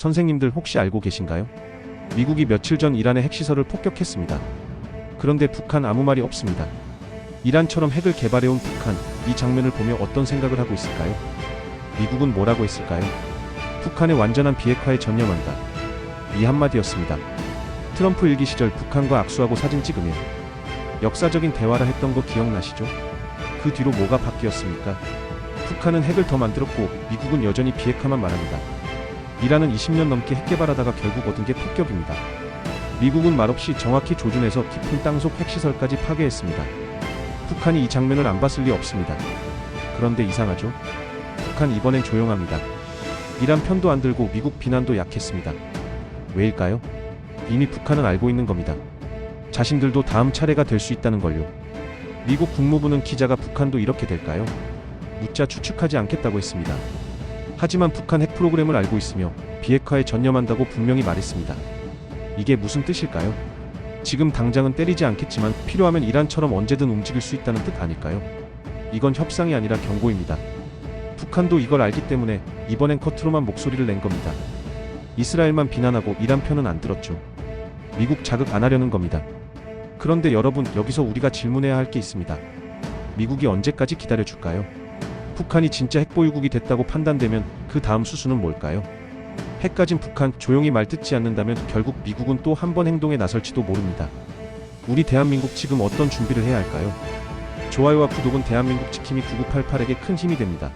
선생님들 혹시 알고 계신가요? 미국이 며칠 전 이란의 핵시설을 폭격했습니다. 그런데 북한 아무 말이 없습니다. 이란처럼 핵을 개발해온 북한, 이 장면을 보며 어떤 생각을 하고 있을까요? 미국은 뭐라고 했을까요? 북한의 완전한 비핵화에 전념한다. 이 한마디였습니다. 트럼프 일기 시절 북한과 악수하고 사진 찍으며 역사적인 대화라 했던 거 기억나시죠? 그 뒤로 뭐가 바뀌었습니까? 북한은 핵을 더 만들었고 미국은 여전히 비핵화만 말합니다. 이란은 20년 넘게 핵 개발하다가 결국 얻은 게 폭격입니다. 미국은 말없이 정확히 조준해서 깊은 땅속 핵시설까지 파괴했습니다. 북한이 이 장면을 안 봤을 리 없습니다. 그런데 이상하죠? 북한 이번엔 조용합니다. 이란 편도 안 들고 미국 비난도 약했습니다. 왜일까요? 이미 북한은 알고 있는 겁니다. 자신들도 다음 차례가 될 수 있다는 걸요. 미국 국무부는 기자가 북한도 이렇게 될까요? 묻자 추측하지 않겠다고 했습니다. 하지만 북한 핵 프로그램을 알고 있으며 비핵화에 전념한다고 분명히 말했습니다. 이게 무슨 뜻일까요? 지금 당장은 때리지 않겠지만 필요하면 이란처럼 언제든 움직일 수 있다는 뜻 아닐까요? 이건 협상이 아니라 경고입니다. 북한도 이걸 알기 때문에 이번엔 커트로만 목소리를 낸 겁니다. 이스라엘만 비난하고 이란 편은 안 들었죠. 미국 자극 안 하려는 겁니다. 그런데 여러분 여기서 우리가 질문해야 할 게 있습니다. 미국이 언제까지 기다려줄까요? 북한이 진짜 핵보유국이 됐다고 판단되면 그 다음 수순은 뭘까요? 핵 가진 북한 조용히 말 듣지 않는다면 결국 미국은 또 한 번 행동에 나설지도 모릅니다. 우리 대한민국 지금 어떤 준비를 해야 할까요? 좋아요와 구독은 대한민국 지킴이 9988에게 큰 힘이 됩니다.